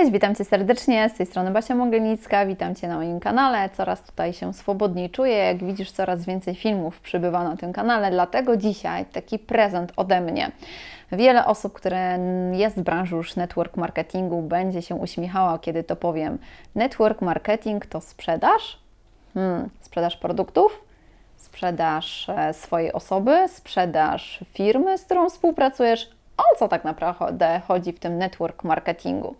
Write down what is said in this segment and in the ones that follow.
Cześć, witam Cię serdecznie, z tej strony Basia Mogilnicka, witam Cię na moim kanale. Coraz tutaj się swobodniej czuję, jak widzisz coraz więcej filmów przybywa na tym kanale, dlatego dzisiaj taki prezent ode mnie. Wiele osób, które jest w branży już network marketingu będzie się uśmiechała, kiedy to powiem. Network marketing to sprzedaż? Hmm, sprzedaż produktów? Sprzedaż e, swojej osoby? Sprzedaż firmy, z którą współpracujesz? O co tak naprawdę chodzi w tym network marketingu?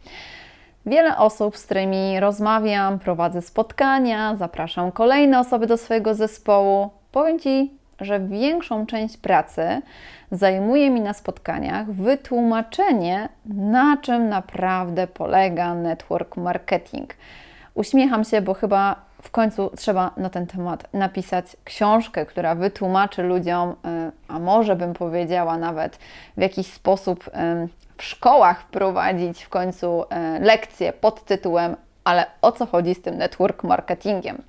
Wiele osób, z którymi rozmawiam, prowadzę spotkania, zapraszam kolejne osoby do swojego zespołu. Powiem Ci, że większą część pracy zajmuje mi na spotkaniach wytłumaczenie, na czym naprawdę polega network marketing. Uśmiecham się, bo chyba w końcu trzeba na ten temat napisać książkę, która wytłumaczy ludziom, y, a może bym powiedziała nawet w jakiś sposób y, w szkołach wprowadzić w końcu y, lekcję pod tytułem Ale o co chodzi z tym network marketingiem?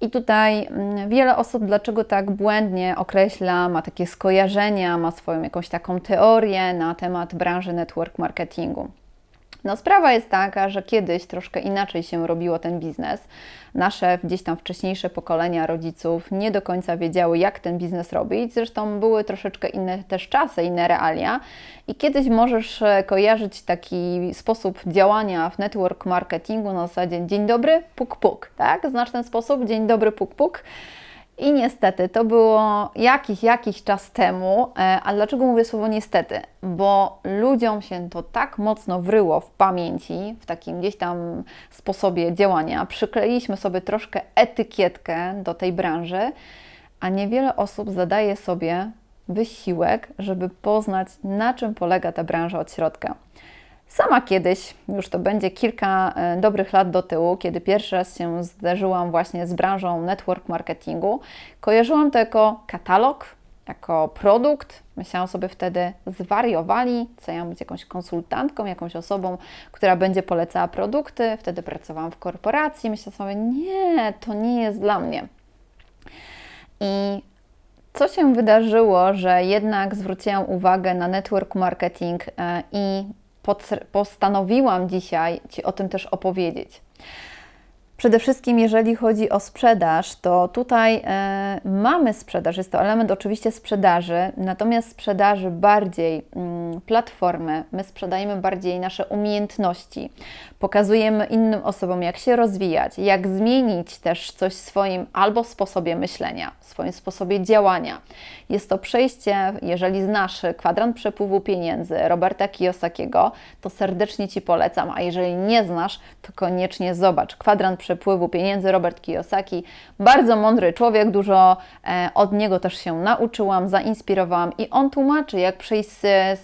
I tutaj mm, wiele osób, dlaczego tak błędnie określa, ma takie skojarzenia, ma swoją jakąś taką teorię na temat branży network marketingu. No, sprawa jest taka, że kiedyś troszkę inaczej się robiło ten biznes. Nasze gdzieś tam wcześniejsze pokolenia rodziców nie do końca wiedziały, jak ten biznes robić. Zresztą były troszeczkę inne też czasy, inne realia. I kiedyś możesz e, kojarzyć taki sposób działania w network marketingu na zasadzie dzień dobry, puk puk, tak? Znasz ten sposób? Dzień dobry, puk puk. I niestety to było jakiś, jakiś czas temu. E, a dlaczego mówię słowo niestety? Bo ludziom się to tak mocno wryło w pamięci, w takim gdzieś tam sposobie działania. Przykleiliśmy sobie troszkę etykietkę do tej branży, a niewiele osób zadaje sobie wysiłek, żeby poznać, na czym polega ta branża od środka. Sama kiedyś, już to będzie kilka e, dobrych lat do tyłu, kiedy pierwszy raz się zderzyłam właśnie z branżą network marketingu, kojarzyłam to jako katalog, jako produkt. Myślałam sobie wtedy, zwariowali, co ja być jakąś konsultantką, jakąś osobą, która będzie polecała produkty. Wtedy pracowałam w korporacji. Myślałam sobie, nie, to nie jest dla mnie. I co się wydarzyło, że jednak zwróciłam uwagę na network marketing e, i postanowiłam dzisiaj Ci o tym też opowiedzieć. Przede wszystkim, jeżeli chodzi o sprzedaż, to tutaj e, mamy sprzedaż, jest to element oczywiście sprzedaży, natomiast sprzedaży bardziej mm, platformy, my sprzedajemy bardziej nasze umiejętności, pokazujemy innym osobom, jak się rozwijać, jak zmienić też coś w swoim albo sposobie myślenia, swoim sposobie działania. Jest to przejście, jeżeli znasz kwadrant przepływu pieniędzy Roberta Kiyosakiego, to serdecznie Ci polecam, a jeżeli nie znasz, to koniecznie zobacz. Kwadrant przepływu pieniędzy Robert Kiyosaki, bardzo mądry człowiek, dużo e, od niego też się nauczyłam, zainspirowałam i on tłumaczy, jak przejść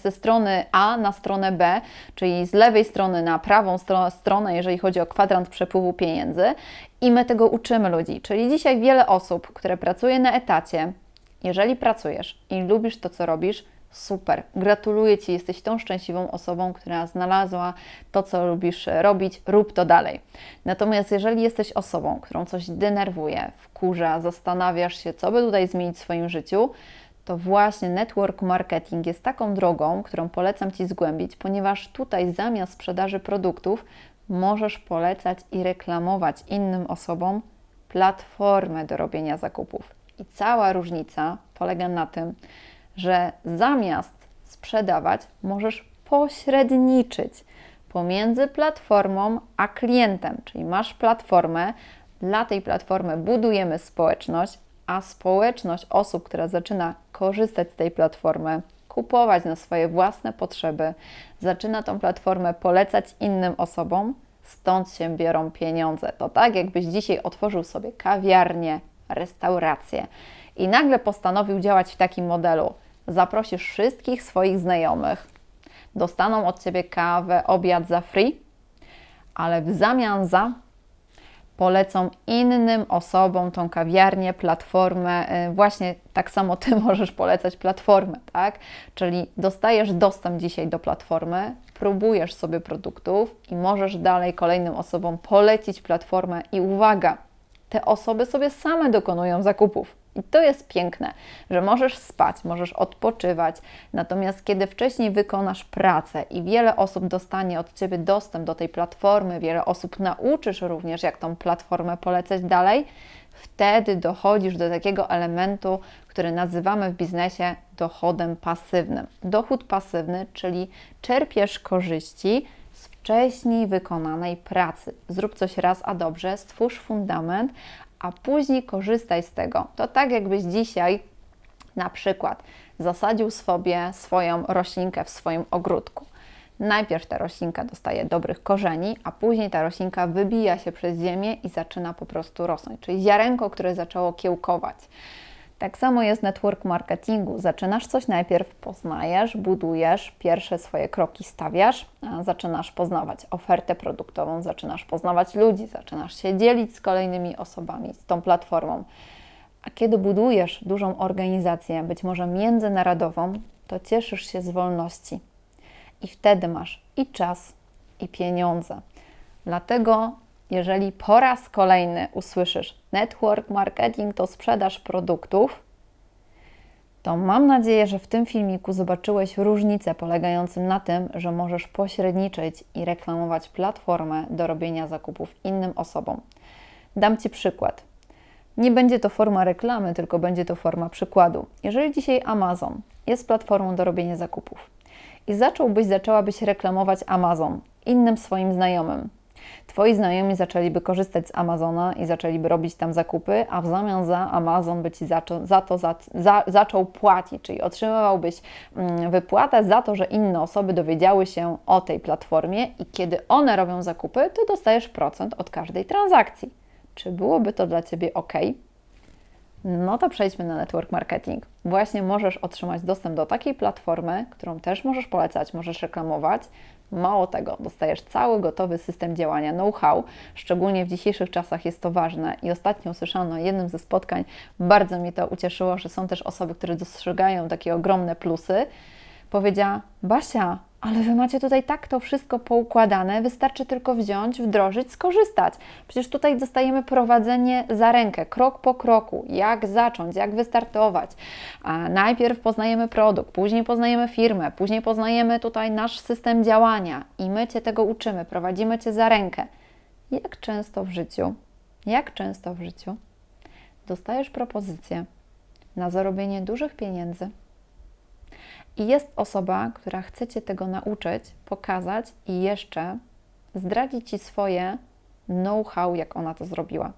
ze strony A na stronę B, czyli z lewej strony na prawą stronę, jeżeli chodzi o kwadrant przepływu pieniędzy. I my tego uczymy ludzi. Czyli dzisiaj wiele osób, które pracuje na etacie, jeżeli pracujesz i lubisz to, co robisz, super. Gratuluję Ci, jesteś tą szczęśliwą osobą, która znalazła to, co lubisz robić, rób to dalej. Natomiast jeżeli jesteś osobą, którą coś denerwuje, wkurza, zastanawiasz się, co by tutaj zmienić w swoim życiu, to właśnie network marketing jest taką drogą, którą polecam Ci zgłębić, ponieważ tutaj zamiast sprzedaży produktów możesz polecać i reklamować innym osobom platformę do robienia zakupów. I cała różnica polega na tym, że zamiast sprzedawać, możesz pośredniczyć pomiędzy platformą a klientem, czyli masz platformę, dla tej platformy budujemy społeczność, a społeczność osób, która zaczyna korzystać z tej platformy, kupować na swoje własne potrzeby, zaczyna tą platformę polecać innym osobom, stąd się biorą pieniądze. To tak, jakbyś dzisiaj otworzył sobie kawiarnię, restaurację i nagle postanowił działać w takim modelu zaprosisz wszystkich swoich znajomych, dostaną od Ciebie kawę, obiad za free, ale w zamian za polecą innym osobom tą kawiarnię, platformę. Y, właśnie tak samo Ty możesz polecać platformę, tak? Czyli dostajesz dostęp dzisiaj do platformy, próbujesz sobie produktów i możesz dalej kolejnym osobom polecić platformę i uwaga, te osoby sobie same dokonują zakupów I to jest piękne, że możesz spać, możesz odpoczywać, natomiast kiedy wcześniej wykonasz pracę i wiele osób dostanie od Ciebie dostęp do tej platformy, wiele osób nauczysz również, jak tą platformę polecać dalej, wtedy dochodzisz do takiego elementu, który nazywamy w biznesie dochodem pasywnym. Dochód pasywny, czyli czerpiesz korzyści z wcześniej wykonanej pracy. Zrób coś raz, a dobrze, stwórz fundament, a później korzystaj z tego. To tak jakbyś dzisiaj na przykład zasadził sobie swoją roślinkę w swoim ogródku. Najpierw ta roślinka dostaje dobrych korzeni, a później ta roślinka wybija się przez ziemię i zaczyna po prostu rosnąć, czyli ziarenko, które zaczęło kiełkować. Tak samo jest network marketingu. Zaczynasz coś najpierw, poznajesz, budujesz, pierwsze swoje kroki stawiasz, zaczynasz poznawać ofertę produktową, zaczynasz poznawać ludzi, zaczynasz się dzielić z kolejnymi osobami, z tą platformą. A kiedy budujesz dużą organizację, być może międzynarodową, to cieszysz się z wolności. I wtedy masz i czas, i pieniądze. Dlatego jeżeli po raz kolejny usłyszysz network marketing to sprzedaż produktów, to mam nadzieję, że w tym filmiku zobaczyłeś różnicę polegającą na tym, że możesz pośredniczyć i reklamować platformę do robienia zakupów innym osobom. Dam Ci przykład. Nie będzie to forma reklamy, tylko będzie to forma przykładu. Jeżeli dzisiaj Amazon jest platformą do robienia zakupów i zacząłbyś, zaczęłabyś reklamować Amazon innym swoim znajomym, Twoi znajomi zaczęliby korzystać z Amazona i zaczęliby robić tam zakupy, a w zamian za Amazon by Ci zaczął, za to za, za, zaczął płacić, czyli otrzymywałbyś mm, wypłatę za to, że inne osoby dowiedziały się o tej platformie i kiedy one robią zakupy, to dostajesz procent od każdej transakcji. Czy byłoby to dla Ciebie ok? No to przejdźmy na network marketing. Właśnie możesz otrzymać dostęp do takiej platformy, którą też możesz polecać, możesz reklamować, Mało tego, dostajesz cały gotowy system działania, know-how. Szczególnie w dzisiejszych czasach jest to ważne. I ostatnio usłyszałam na jednym ze spotkań, bardzo mnie to ucieszyło, że są też osoby, które dostrzegają takie ogromne plusy. Powiedziała: Basia, ale wy macie tutaj tak to wszystko poukładane, wystarczy tylko wziąć, wdrożyć, skorzystać. Przecież tutaj dostajemy prowadzenie za rękę, krok po kroku, jak zacząć, jak wystartować. A najpierw poznajemy produkt, później poznajemy firmę, później poznajemy tutaj nasz system działania i my Cię tego uczymy, prowadzimy Cię za rękę. Jak często w życiu, jak często w życiu dostajesz propozycję na zarobienie dużych pieniędzy, i jest osoba, która chce Cię tego nauczyć, pokazać i jeszcze zdradzić Ci swoje know-how, jak ona to zrobiła.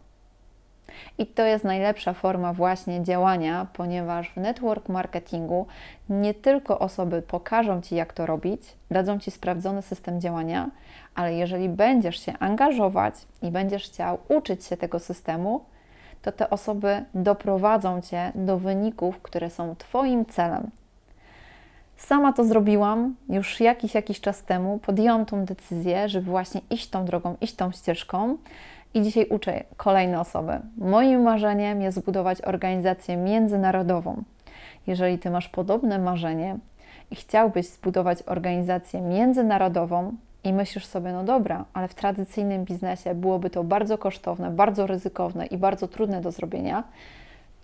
I to jest najlepsza forma właśnie działania, ponieważ w network marketingu nie tylko osoby pokażą Ci, jak to robić, dadzą Ci sprawdzony system działania, ale jeżeli będziesz się angażować i będziesz chciał uczyć się tego systemu, to te osoby doprowadzą Cię do wyników, które są Twoim celem. Sama to zrobiłam już jakiś, jakiś czas temu. Podjęłam tą decyzję, żeby właśnie iść tą drogą, iść tą ścieżką i dzisiaj uczę kolejne osoby. Moim marzeniem jest zbudować organizację międzynarodową. Jeżeli Ty masz podobne marzenie i chciałbyś zbudować organizację międzynarodową i myślisz sobie, no dobra, ale w tradycyjnym biznesie byłoby to bardzo kosztowne, bardzo ryzykowne i bardzo trudne do zrobienia,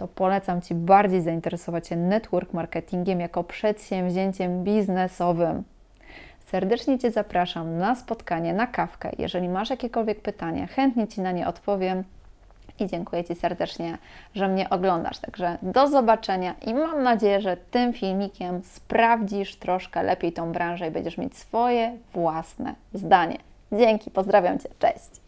to polecam Ci bardziej zainteresować się network marketingiem jako przedsięwzięciem biznesowym. Serdecznie Cię zapraszam na spotkanie, na kawkę. Jeżeli masz jakiekolwiek pytania, chętnie Ci na nie odpowiem i dziękuję Ci serdecznie, że mnie oglądasz. Także do zobaczenia i mam nadzieję, że tym filmikiem sprawdzisz troszkę lepiej tą branżę i będziesz mieć swoje własne zdanie. Dzięki, pozdrawiam Cię, cześć!